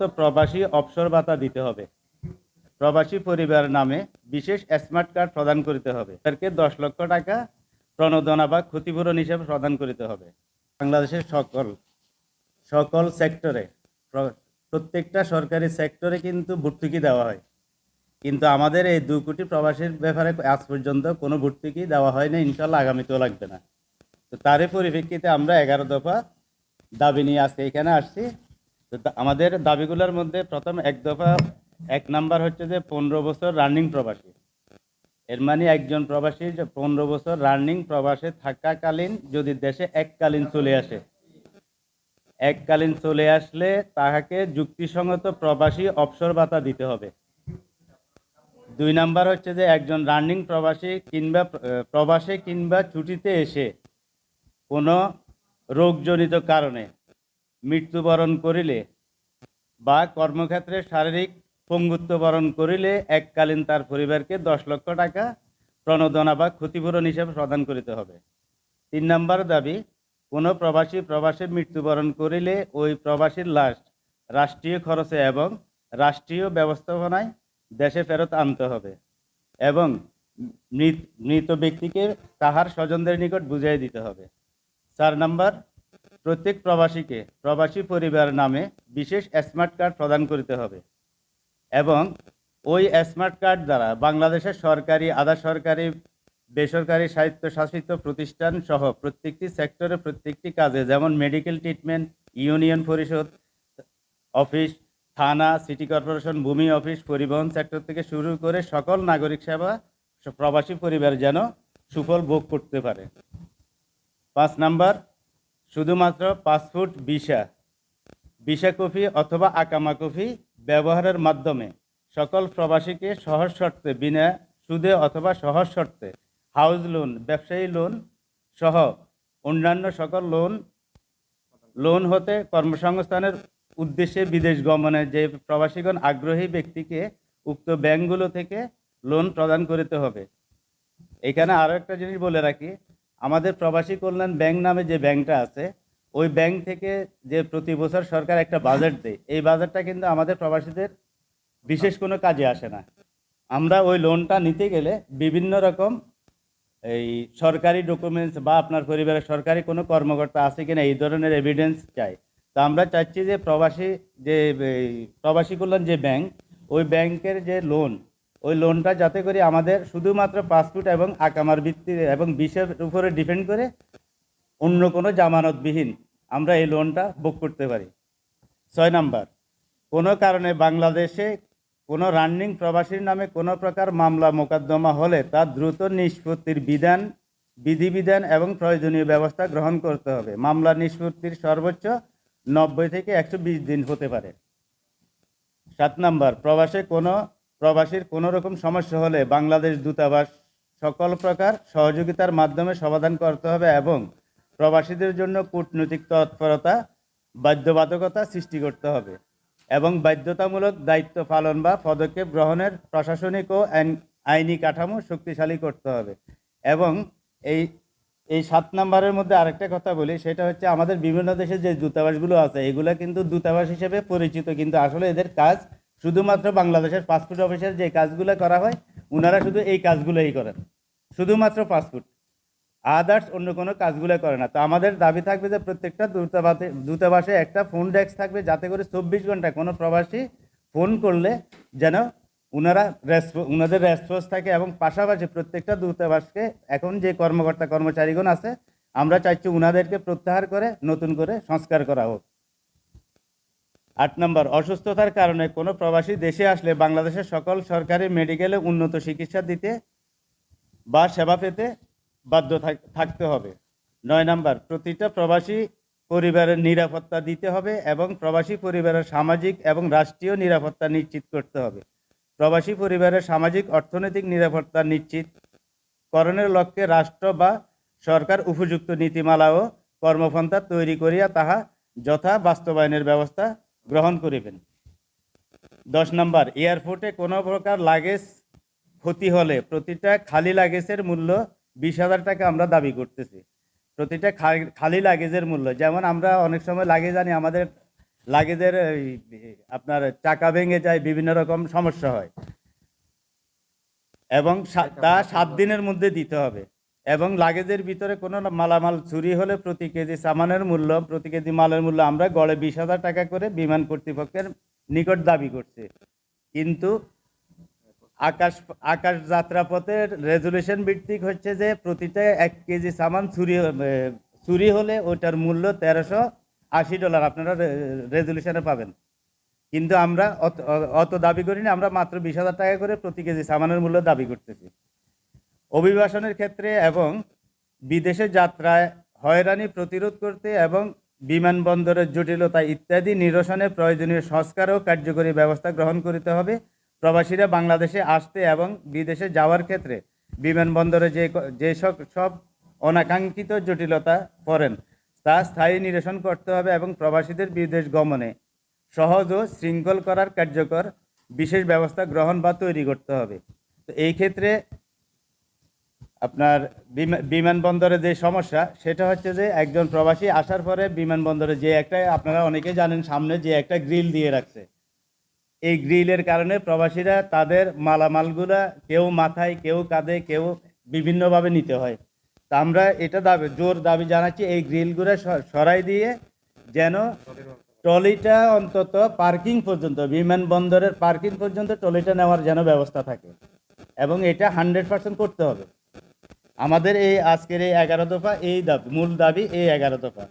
সংগত প্রবাসী অবসর ভাতা দিতে হবে। প্রবাসী পরিবার নামে বিশেষ স্মার্ট কার্ড প্রদান করিতে হবে। তাদেরকে দশ লক্ষ টাকা প্রণোদনা বা ক্ষতিপূরণ হিসেবে প্রদান করিতে হবে। বাংলাদেশের সকল সকল সেক্টরে প্রত্যেকটা সরকারি সেক্টরে কিন্তু ভর্তুকি দেওয়া হয়। কিন্তু আমাদের এই দু কোটি প্রবাসীর ব্যাপারে আজ পর্যন্ত কোনো ভর্তুকি দেওয়া হয় না ইনশাল্লাহ আগামীতেও লাগবে না। তো তারই পরিপ্রেক্ষিতে আমরা এগারো দফা দাবি নিয়ে আজকে এখানে আসছি। আমাদের দাবিগুলোর মধ্যে প্রথম এক দফা, এক নাম্বার হচ্ছে যে পনেরো বছর রানিং প্রবাসী। এর মানে একজন প্রবাসী যে পনেরো বছর রানিং প্রবাসে থাকাকালীন যদি দেশে এককালীন চলে আসে, এককালীন চলে আসলে তাহাকে যুক্তিসঙ্গত প্রবাসী অবসর ভাতা দিতে হবে। দুই নাম্বার হচ্ছে যে একজন রানিং প্রবাসী কিংবা প্রবাসে কিংবা ছুটিতে এসে কোনো রোগজনিত কারণে মৃত্যুবরণ করিলে বা কর্মক্ষেত্রে শারীরিক পঙ্গুত্ব বরণ করিলে এককালীন তার পরিবারকে দশ লক্ষ টাকা প্রণোদনা বা ক্ষতিপূরণ হিসেবে প্রদান করিতে হবে। তিন নম্বর দাবি, কোনো প্রবাসী প্রবাসে মৃত্যুবরণ করিলে ওই প্রবাসীর লাশ রাষ্ট্রীয় খরচে এবং রাষ্ট্রীয় ব্যবস্থাপনায় দেশে ফেরত আনতে হবে এবং মৃত- মৃত ব্যক্তিকে তাহার স্বজনদের নিকট বুঝিয়ে দিতে হবে। চার নাম্বার প্রত্যেক প্রবাসীকে প্রবাসী পরিবার নামে বিশেষ স্মার্ট কার্ড প্রদান করতে হবে এবং ওই স্মার্ট কার্ড দ্বারা বাংলাদেশের সরকারি, আধা সরকারি, বেসরকারি স্বায়ত্তশাসিত প্রতিষ্ঠান সহ প্রত্যেকটি সেক্টরে প্রত্যেকটি কাজে যেমন medical treatment, union Parishad, office, থানা, সিটি কর্পোরেশন, ভূমি অফিস, পরিবহন সেক্টর থেকে শুরু করে সকল নাগরিক সেবা প্রবাসী পরিবার যেন সুফল ভোগ করতে পারে। পাঁচ নাম্বার শুধুমাত্র পাসপোর্ট, ভিসা ভিসা কফি অথবা আকামা কফি ব্যবহারের মাধ্যমে সকল প্রবাসীকে সহজ শর্তে বিনা সুদে অথবা সহজ শর্তে হাউস লোন, ব্যবসায়ী লোন সহ অন্যান্য সকল লোন লোন হতে কর্মসংস্থানের উদ্দেশ্যে বিদেশ গমনে যে প্রবাসীগণ আগ্রহী ব্যক্তিকে উক্ত ব্যাংকগুলো থেকে লোন প্রদান করিতে হবে। এখানে আরও একটা জিনিস বলে রাখি আমাদের প্রবাসী কল্যাণ ব্যাংক নামে যে ব্যাংকটা আছে, ওই ব্যাংক থেকে যে প্রতি বছর সরকার একটা বাজেট দেয়, এই বাজেটটা কিন্তু আমাদের প্রবাসীদের বিশেষ কোনো কাজে আসে না। আমরা ওই লোনটা নিতে গেলে বিভিন্ন রকম এই সরকারি ডকুমেন্টস বা আপনার পরিবারের সরকারি কোনো কর্মকর্তা আছে কিনা এই ধরনের এভিডেন্স চাই। তো আমরা চাচ্ছি যে প্রবাসী যে প্রবাসী কল্যাণ যে ব্যাংক, ওই ব্যাংকের যে লোন ওই লোনটা যাতে করে আমাদের শুধুমাত্র পাসপোর্ট এবং আকামার ভিত্তি এবং বিষের উপরে ডিপেন্ড করে অন্য কোনো জামানতবিহীন আমরা এই লোনটা বুক করতে পারি। ছয় নাম্বার, কোনো কারণে বাংলাদেশে কোনো রানিং প্রবাসীর নামে কোনো প্রকার মামলা মোকদ্দমা হলে তা দ্রুত নিষ্পত্তির বিধান, বিধিবিধান এবং প্রয়োজনীয় ব্যবস্থা গ্রহণ করতে হবে। মামলা নিষ্পত্তির সর্বোচ্চ নব্বই থেকে একশো বিশ দিন হতে পারে। সাত নাম্বার, প্রবাসে কোনো প্রবাসীর কোনো রকম সমস্যা হলে বাংলাদেশ দূতাবাস সকল প্রকার সহযোগিতার মাধ্যমে সমাধান করতে হবে এবং প্রবাসীদের জন্য কূটনৈতিক তৎপরতা, বাধ্যবাধকতা সৃষ্টি করতে হবে এবং বাধ্যতামূলক দায়িত্ব পালন বা পদক্ষেপ গ্রহণের প্রশাসনিক ও আইন- কাঠামো শক্তিশালী করতে হবে। এবং এই এই সাত নাম্বারের মধ্যে আরেকটা কথা বলি, সেটা হচ্ছে আমাদের বিভিন্ন দেশে যে দূতাবাসগুলো আছে, এগুলো কিন্তু দূতাবাস হিসেবে পরিচিত, কিন্তু আসলে এদের কাজ শুধুমাত্র বাংলাদেশের পাসপোর্ট অফিসের যে কাজগুলো করা হয় ওনারা শুধু এই কাজগুলোই করেন। শুধুমাত্র পাসপোর্ট আদার্স অন্য কোনো কাজগুলো করে না। তো আমাদের দাবি থাকবে যে প্রত্যেকটা দূতাবাসে দূতাবাসে একটা ফোন ডেস্ক থাকবে, যাতে করে চব্বিশ ঘণ্টা কোনো প্রবাসী ফোন করলে যেন ওনারা ওনাদের রেসপন্স থাকে এবং পাশাপাশি প্রত্যেকটা দূতাবাসকে এখন যে কর্মকর্তা কর্মচারীগণ আছে, আমরা চাইছি ওনাদেরকে প্রত্যাহার করে, নতুন করে সংস্কার করা হোক। আট নম্বর, অসুস্থতার কারণে কোনো প্রবাসী দেশে আসলে বাংলাদেশের সকল সরকারি মেডিকেলে উন্নত চিকিৎসা দিতে বা সেবা পেতে বাধ্য থাক- থাকতে হবে। নয় নম্বর, প্রতিটা প্রবাসী পরিবারের নিরাপত্তা দিতে হবে এবং প্রবাসী পরিবারের সামাজিক এবং রাষ্ট্রীয় নিরাপত্তা নিশ্চিত করতে হবে। প্রবাসী পরিবারের সামাজিক, অর্থনৈতিক নিরাপত্তা নিশ্চিত করণের লক্ষ্যে রাষ্ট্র বা সরকার উপযুক্ত নীতিমালা ও কর্মপন্থা তৈরি করিয়া তাহা যথা বাস্তবায়নের ব্যবস্থা গ্রহণ করিবেন। দশ নম্বর, এয়ারপোর্টে কোনো প্রকার লাগেজ ক্ষতি হলে প্রতিটা খালি লাগেজের মূল্য বিশ হাজার টাকা আমরা দাবি করতেছি। প্রতিটা খালি লাগেজের মূল্য, যেমন আমরা অনেক সময় লাগেজ আনি, আমাদের লাগেজের আপনার চাকা ভেঙে যায়, বিভিন্ন রকম সমস্যা হয়। এবং তা সাত দিনের মধ্যে দিতে হবে। এবং লাগেজের ভিতরে কোনো মালামাল চুরি হলে প্রতি কেজি সামানের মূল্য, প্রতি কেজি মালের মূল্য আমরা গড়ে বিশ হাজার টাকা করে বিমান কর্তৃপক্ষের নিকট দাবি করছি। কিন্তু আকাশ আকাশ যাত্রাপথের রেজুলেশন ভিত্তিক হচ্ছে যে প্রতিটা এক কেজি সামান চুরি চুরি হলে ওটার মূল্য তেরোশো আশি ডলার। আপনারা রেজুলেশনে পাবেন। কিন্তু আমরা অত অত দাবি করিনি, আমরা মাত্র বিশ হাজার টাকা করে প্রতি কেজি সামানের মূল্য দাবি করতেছি। অভিবাসনের ক্ষেত্রে এবং বিদেশে যাত্রায় হয়রানি প্রতিরোধ করতে এবং বিমানবন্দরের জটিলতা ইত্যাদি নিরসনে প্রয়োজনীয় সংস্কার ও কার্যকরী ব্যবস্থা গ্রহণ করতে হবে। প্রবাসীরা বাংলাদেশে আসতে এবং বিদেশে যাওয়ার ক্ষেত্রে বিমানবন্দরে যে যে সব অনাকাঙ্ক্ষিত জটিলতা পড়েন, তা স্থায়ী নিরসন করতে হবে এবং প্রবাসীদের বিদেশ গমনে সহজ ও শৃঙ্খল করার কার্যকর বিশেষ ব্যবস্থা গ্রহণ বা তৈরি করতে হবে। তো এই ক্ষেত্রে আপনার বিমা- বিমানবন্দরে যে সমস্যা, সেটা হচ্ছে যে একজন প্রবাসী আসার পরে বিমানবন্দরে যে একটা, আপনারা অনেকে জানেন সামনে যে একটা গ্রিল দিয়ে রাখছে। এই গ্রিলের কারণে প্রবাসীরা তাদের মালামালগুলা কেউ মাথায়, কেউ কাঁধে, কেউ বিভিন্নভাবে নিতে হয়। তা আমরা এটা দাবি, জোর দাবি জানাচ্ছি, এই গ্রিলগুলো সরাই দিয়ে যেন ট্রলিটা অন্তত পার্কিং পর্যন্ত, বিমানবন্দরের পার্কিং পর্যন্ত ট্রলিটা নেওয়ার যেন ব্যবস্থা থাকে। এবং এটা হান্ড্রেড পার্সেন্ট করতে হবে। আমাদের এই আজকের এই এগারো দফা এই দাবি মূল দাবি এই এগারো দফা।